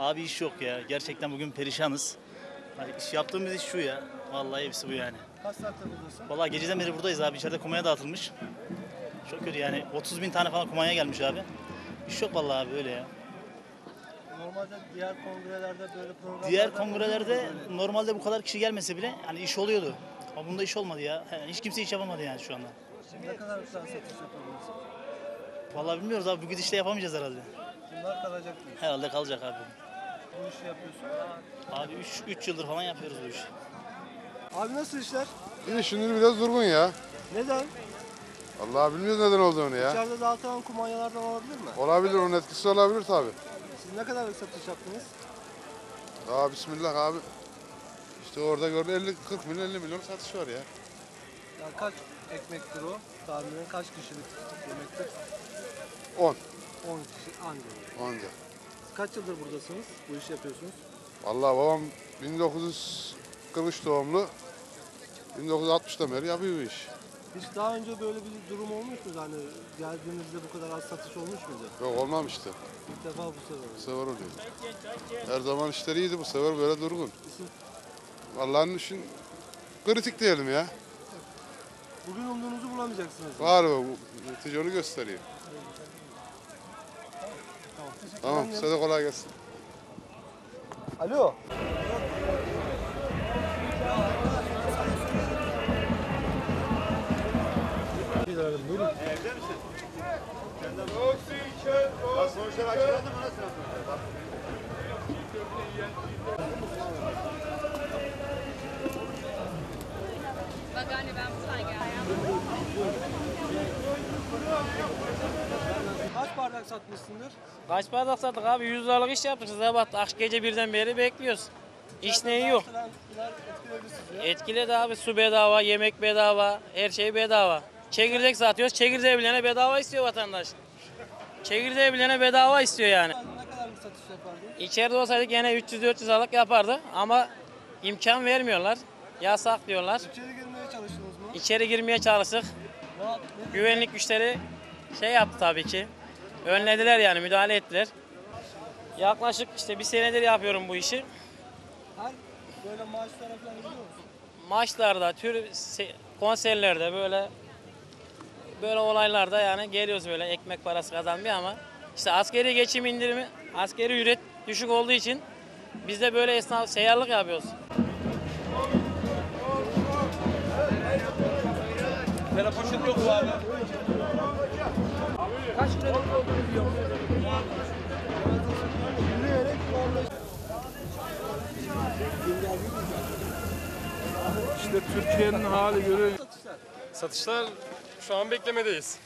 Abi iş yok ya. Gerçekten bugün perişanız. Hani iş yaptığımız iş şu ya. Vallahi hepsi bu yani. Kaç saattir buradasın? Vallahi geceden beri buradayız abi. İçeride kumanya dağıtılmış. Çok kötü yani. 30 bin tane falan kumanya gelmiş abi. İş yok vallahi abi öyle ya. Normalde diğer kongrelerde böyle programlar Diğer kongrelerde normalde bu kadar kişi gelmese bile hani iş oluyordu. Ama bunda iş olmadı ya. Yani hiç kimse iş yapamadı yani şu anda. ne kadar güzel satış yapabilirsin? Vallahi bilmiyoruz abi. Bu gidişle yapamayacağız herhalde. Bunlar kalacak diyor. Herhalde kalacak abi. Bu işi yapıyorsun. Abi 3 3 yıldır falan yapıyoruz bu işi. Abi nasıl işler? Yine şimdi biraz durgun ya. Neden? Allah bilmiyoruz neden olduğunu ya. İçeride dağıtılan kumanyalardan olabilir mi? Olabilir, onun etkisi olabilir tabi. Siz ne kadar satış yaptınız? Daha bismillah abi. İşte orada gördü 50 40 milyon 50 milyon satış var ya. Yani kaç ekmektir o? Tahminen kaç kişilik yemektir? 10 10 kişi anca. onca. Kaç yıldır buradasınız? Bu işi yapıyorsunuz? Vallahi babam 1943 doğumlu. 1960'dan beri yapıyor bu iş. Hiç daha önce böyle bir durum olmuş mu? Yani geldiğinizde bu kadar az satış olmuş muydu? Yok olmamıştı. İlk defa bu sefer. Bu sefer oluyor. Her zaman işleri iyiydi bu sefer böyle durgun. İsim? Vallahi işin kritik diyelim ya. Bugün umduğunuzu bulamayacaksınız. Var mı? Bu netice onu gösteriyor. Tamam. Teşekkür Tamam ederim. size de kolay gelsin. Alo. Bak anne ben buradan geldim. Kaç bardak satmışsındır? Kaç bardak sattık abi? 100 liralık iş yaptık. Size bak ak gece birden beri bekliyoruz. İş neyi yok. Etkiledi abi su bedava, yemek bedava, her şey bedava. Çekirdek satıyoruz. Çekirdeği bilene bedava istiyor vatandaş. Çekirdeği bilene bedava istiyor yani. Ne kadar bir satış? İçeride olsaydık gene 300-400 liralık yapardı ama imkan vermiyorlar. Yasak diyorlar. İçeri girmeye çalıştınız mı? İçeri girmeye çalıştık. Güvenlik güçleri şey yaptı tabii ki. Önlediler yani müdahale ettiler. Yaklaşık işte bir senedir yapıyorum bu işi. Her böyle maaşlara falan gidiyor musun? maçlarda, tür se- konserlerde böyle böyle olaylarda yani geliyoruz böyle ekmek parası kazanmaya ama işte askeri geçim indirimi, askeri ücret düşük olduğu için biz de böyle esnaf seyyarlık yapıyoruz. Yürüyerek İşte Türkiye'nin hali görüyor. satışlar. Satışlar şu an beklemedeyiz.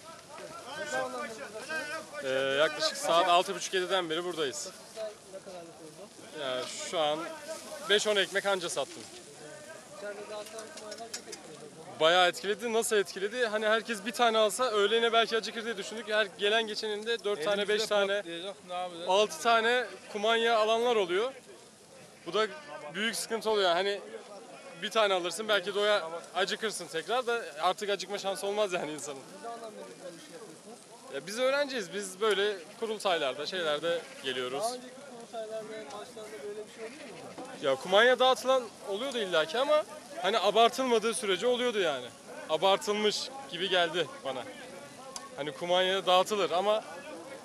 Ee, yaklaşık saat 6.30-7'den beri buradayız. Yani şu an 5-10 ekmek anca sattım. Bayağı etkiledi. Nasıl etkiledi? Hani herkes bir tane alsa öğlene belki acıkır diye düşündük. Her gelen geçeninde 4 tane, 5 tane, 6 tane kumanya alanlar oluyor. Bu da büyük sıkıntı oluyor. Hani bir tane alırsın belki doya acıkırsın tekrar da artık acıkma şansı olmaz yani insanın. Ya biz öğrenciyiz. Biz böyle kurultaylarda, şeylerde geliyoruz. Daha önceki maçlarda böyle bir şey oluyor mu? Ya kumanya dağıtılan oluyordu illaki ama hani abartılmadığı sürece oluyordu yani. Abartılmış gibi geldi bana. Hani kumanya dağıtılır ama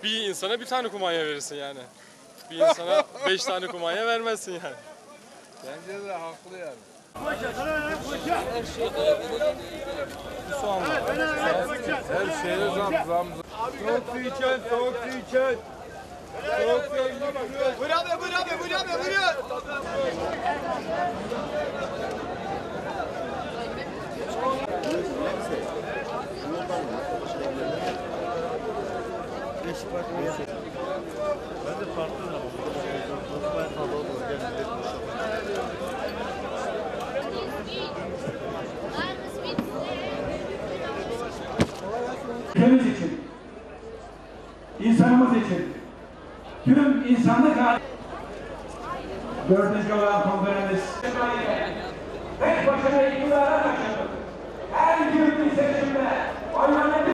bir insana bir tane kumanya verirsin yani. Bir insana beş tane kumanya vermezsin yani. Bence de haklı yani. Her şey Soğan var. Her şeye zam zam. Soğuk su içen, soğuk su içen. Soğuk su içen. Buyur abi, buyur abi, buyur abi, buyur. Beşik var, beşik. Ülkemiz için, insanımız için, tüm insanlık hali... Dördüncü olan kongremiz. Tek başına iktidara taşıdık. Her gün bir seçimde oylanan